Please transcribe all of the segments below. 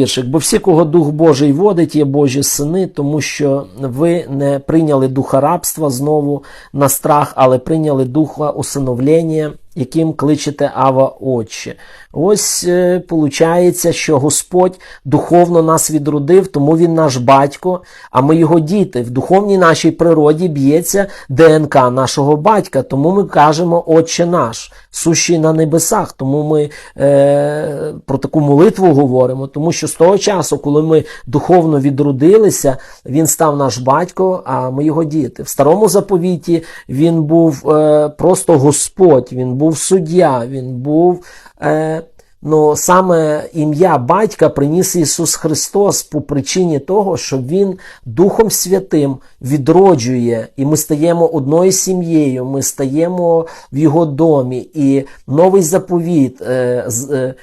Віршик, бо всі, кого Дух Божий водить, є Божі сини, тому що ви не прийняли духа рабства знову на страх, але прийняли духа усиновлення, яким кличете Ава Отче. Ось е, получається, що Господь духовно нас відродив, тому Він наш батько, а ми його діти. В духовній нашій природі б'ється ДНК нашого батька, тому ми кажемо Отче наш, сущий на небесах. Тому ми е, про таку молитву говоримо, тому що з того часу, коли ми духовно відродилися, він став наш батько, а ми його діти. В старому заповіті він був е, просто Господь, він був суддя, він був. Е, Ну, саме ім'я батька приніс Ісус Христос по причині того, що Він Духом Святим відроджує, і ми стаємо одною сім'єю, ми стаємо в Його домі. І новий заповіт, е, е,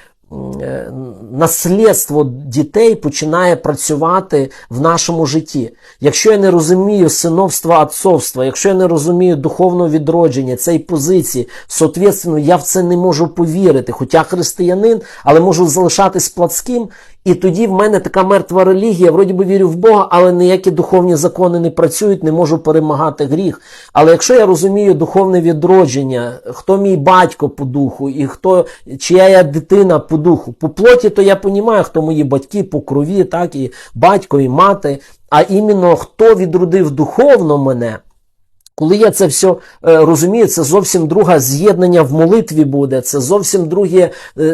наслідство дітей починає працювати в нашому житті. Якщо я не розумію синовства, отцовства, якщо я не розумію духовного відродження цієї позиції, соответственно, я в це не можу повірити. Хоча християнин, але можу залишатись плотським, і тоді в мене така мертва релігія, вроді би вірю в Бога, але ніякі духовні закони не працюють, не можу перемагати гріх. Але якщо я розумію духовне відродження, хто мій батько по духу, і хто чия я дитина по духу, по плоті, то я розумію, хто мої батьки по крові, так і батько, і мати. А іменно хто відродив духовно мене. Коли я це все е, розумію, це зовсім друге з'єднання в молитві буде, це зовсім другий е,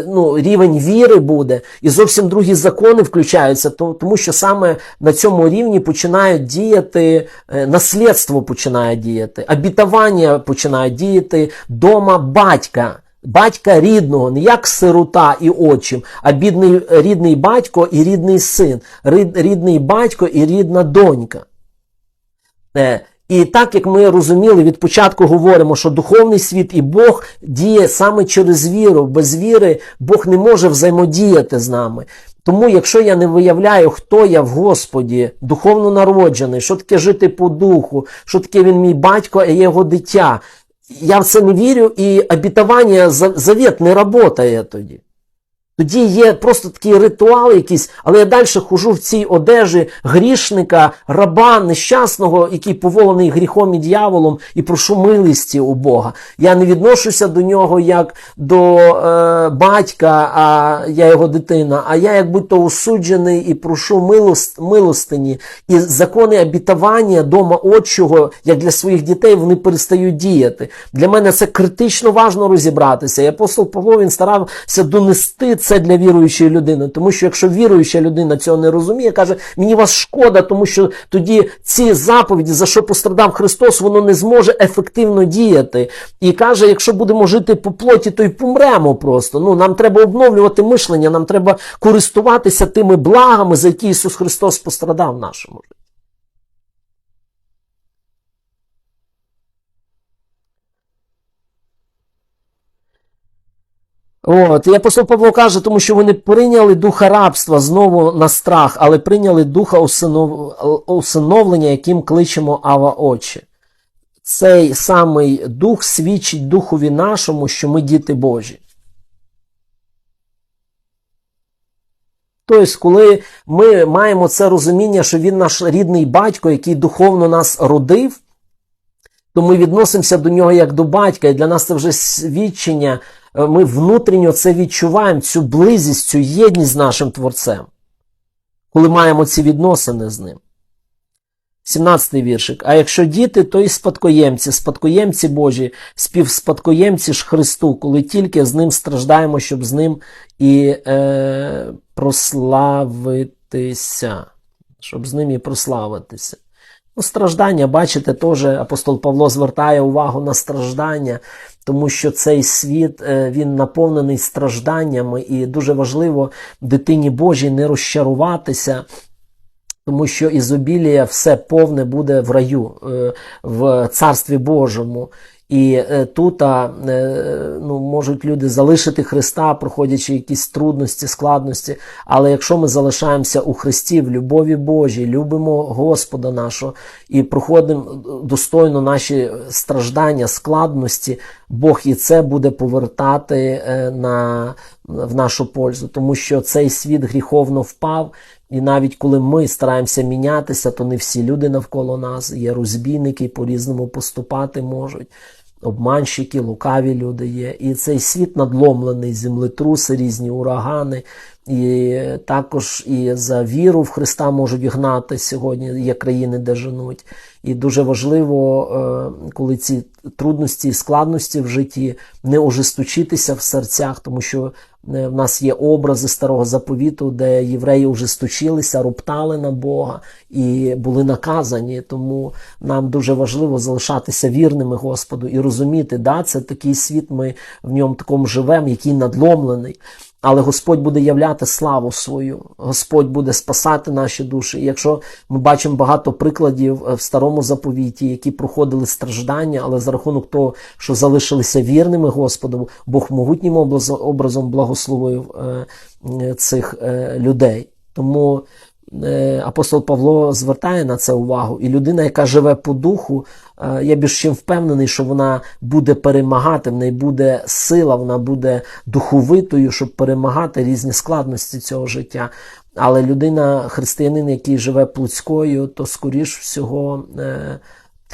ну, рівень віри буде, і зовсім другі закони включаються, то- тому що саме на цьому рівні починають діяти, е, наслідство починає діяти, обітування починає діяти дома батька. Батька рідного, не як сирота і отчим, а бідний рідний батько і рідний син, рід- рідний батько і рідна донька. Е, І так як ми розуміли, від початку говоримо, що духовний світ і Бог діє саме через віру. Без віри Бог не може взаємодіяти з нами. Тому, якщо я не виявляю, хто я в Господі, духовно народжений, що таке жити по духу, що таке він мій батько, а я його дитя, я в це не вірю, і обітування завіт не працює тоді. Тоді є просто такий ритуал якийсь, але я далі хожу в цій одежі грішника, раба нещасного, який поволений гріхом і дьяволом, і прошу милості у Бога. Я не відношуся до нього як до е, батька, а я його дитина, а я як будь-то осуджений і прошу милост, милостині. І закони обітування дома отчого, як для своїх дітей, вони перестають діяти. Для мене це критично важно розібратися. І апостол Павло він старався донести це для віруючої людини. Тому що якщо віруюча людина цього не розуміє, каже, мені вас шкода, тому що тоді ці заповіді, за що пострадав Христос, воно не зможе ефективно діяти. І каже, якщо будемо жити по плоті, то й помремо просто. Ну, нам треба обновлювати мишлення, нам треба користуватися тими благами, за які Ісус Христос пострадав в нашому житті. От, і апостол Павло каже, тому що вони прийняли духа рабства знову на страх, але прийняли духа усинов... усиновлення, яким кличемо Ава Отче. Цей самий дух свідчить духові нашому, що ми діти Божі. Тобто, коли ми маємо це розуміння, що він наш рідний батько, який духовно нас родив, то ми відносимося до нього як до батька, і для нас це вже свідчення. Е, Ми внутрішньо це відчуваємо, цю близість, цю єдність з нашим Творцем, коли маємо ці відносини з ним. 17-й віршик. А якщо діти, то і спадкоємці, спадкоємці Божі, співспадкоємці ж Христу, коли тільки з ним страждаємо, щоб з ним і е, прославитися. Щоб з ним і прославитися. Ну, страждання, бачите, теж апостол Павло звертає увагу на страждання, тому що цей світ е, він наповнений стражданнями, і дуже важливо дитині Божій не розчаруватися. Тому що ізобілія все повне буде в раю, е, в Царстві Божому. І е, тут е, ну, можуть люди залишити Христа, проходячи якісь трудності, складності. Але якщо ми залишаємося у Христі, в любові Божій, любимо Господа нашого і проходимо достойно наші страждання, складності, Бог і це буде повертати е, на в нашу пользу, тому що цей світ гріховно впав, і навіть коли ми стараємося мінятися, то не всі люди навколо нас є розбійники, по-різному поступати можуть. Обманщики, лукаві люди є. І цей світ надломлений, землетруси, різні урагани. І також і за віру в Христа можуть гнати сьогодні. Є країни, де женуть. І дуже важливо, е, коли ці трудності і складності в житті не ожесточитися в серцях, тому що е, в нас є образи старого заповіту, де євреї ожесточилися, роптали на Бога і були наказані. Тому нам дуже важливо залишатися вірними Господу і розуміти, да, це такий світ, ми в ньому такому живемо, який надломлений. Але Господь буде являти славу свою, Господь буде спасати наші душі. Якщо ми бачимо багато прикладів е, в старому заповіті, які проходили страждання, але за рахунок того, що залишилися вірними Господу, Бог могутнім образом благословив е, е, цих людей. Тому апостол Павло звертає на це увагу, і людина, яка живе по духу, е, я більш чим впевнений, що вона буде перемагати, в неї буде сила, вона буде духовитою, щоб перемагати різні складності цього життя. Але людина, християнин, який живе плотською, то скоріш всього.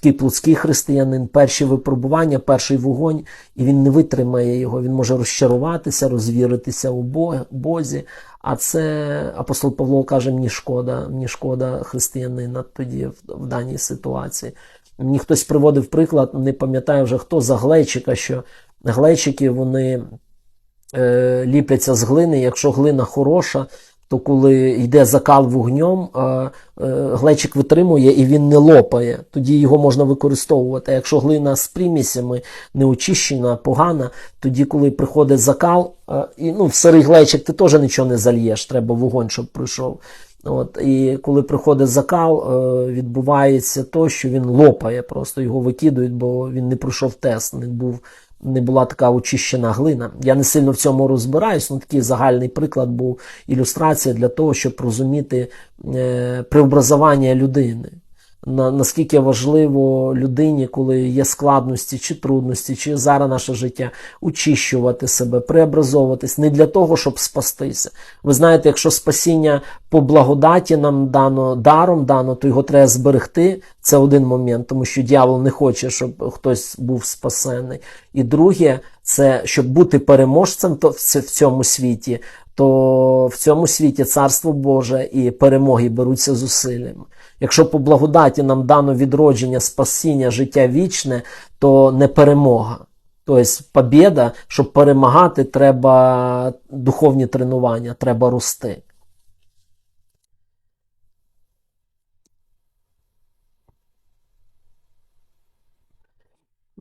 Такий плотський християнин, перші випробування, перший вогонь, і він не витримає його. Він може розчаруватися, розвіритися у Бозі. А це апостол Павло каже: мені шкода, мені шкода християнина тоді в даній ситуації. Мені хтось приводив приклад, не пам'ятаю вже хто за глечика, що глечики вони е, ліпляться з глини. Якщо глина хороша, то коли йде закал вогнем, е, глечик витримує і він не лопає, тоді його можна використовувати. А якщо глина з примісями не очищена, погана, тоді, коли приходить закал, і ну, в сирий глечик ти теж нічого не зальєш, треба вогонь, щоб прийшов. От, І коли приходить закал, відбувається то, що він лопає, просто його викидують, бо він не пройшов тест, не був не була така очищена глина. Я не сильно в цьому розбираюсь, але такий загальний приклад був ілюстрація для того, щоб розуміти е, преобразування людини на, наскільки важливо людині, коли є складності чи трудності, чи зараз наше життя, очищувати себе, преобразовуватись не для того, щоб спастися. Ви знаєте, якщо спасіння по благодаті нам дано даром дано, то його треба зберегти. Це один момент, тому що дьявол не хоче, щоб хтось був спасений. І друге, це щоб бути переможцем в цьому світі. То в цьому світі царство Боже і перемоги беруться зусиллями. Якщо по благодаті нам дано відродження, спасіння, життя вічне, то не перемога. Тобто, побіда, щоб перемагати, треба духовні тренування, треба рости.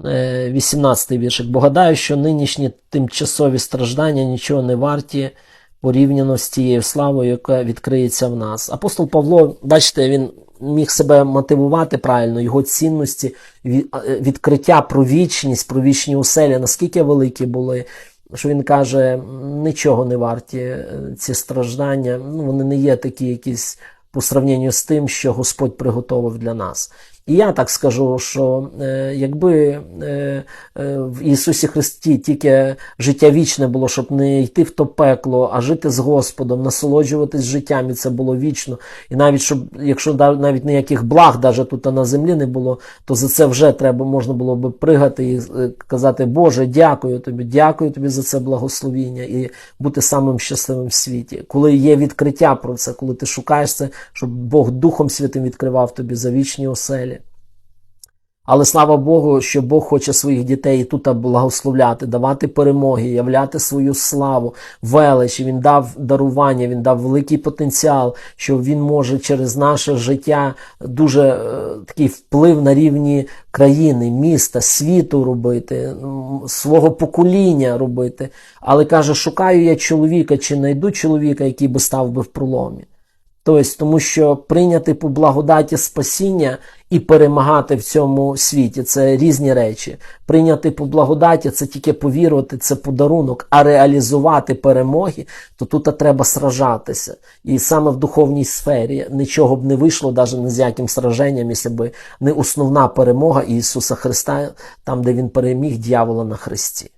Е, 18-й віршик. Бо гадаю, що нинішні тимчасові страждання нічого не варті порівняно з тією славою, яка відкриється в нас. Апостол Павло, бачите, він міг себе мотивувати правильно, його цінності, відкриття про вічність, про вічні оселі, наскільки великі були. Що він каже, нічого не варті е, ці страждання, ну вони не є такі якісь по сравненню з тим, що Господь приготовив для нас. І я так скажу, що е, якби е, е, в Ісусі Христі тільки життя вічне було, щоб не йти в то пекло, а жити з Господом, насолоджуватись життям, і це було вічно. І навіть щоб, якщо навіть ніяких благ даже тут на землі не було, то за це вже треба можна було би пригати і казати, Боже, дякую тобі, дякую тобі за це благословіння і бути самим щасливим в світі. Коли є відкриття про це, коли ти шукаєш це, щоб Бог Духом Святим відкривав тобі за вічні оселі. Але слава Богу, що Бог хоче своїх дітей тут благословляти, давати перемоги, являти свою славу, велич. Він дав дарування, він дав великий потенціал, що він може через наше життя дуже е, такий вплив на рівні країни, міста, світу робити, свого покоління робити. Але каже: шукаю я чоловіка, чи знайду чоловіка, який би став би в проломі. Тобто, тому що прийняти по благодаті спасіння і перемагати в цьому світі це різні речі. Прийняти по благодаті це тільки повірувати, це подарунок, а реалізувати перемоги, то тут треба сражатися. І саме в духовній сфері нічого б не вийшло, навіть не з яким сраженням, якщо б не основна перемога Ісуса Христа, там, де Він переміг дьявола на Христі.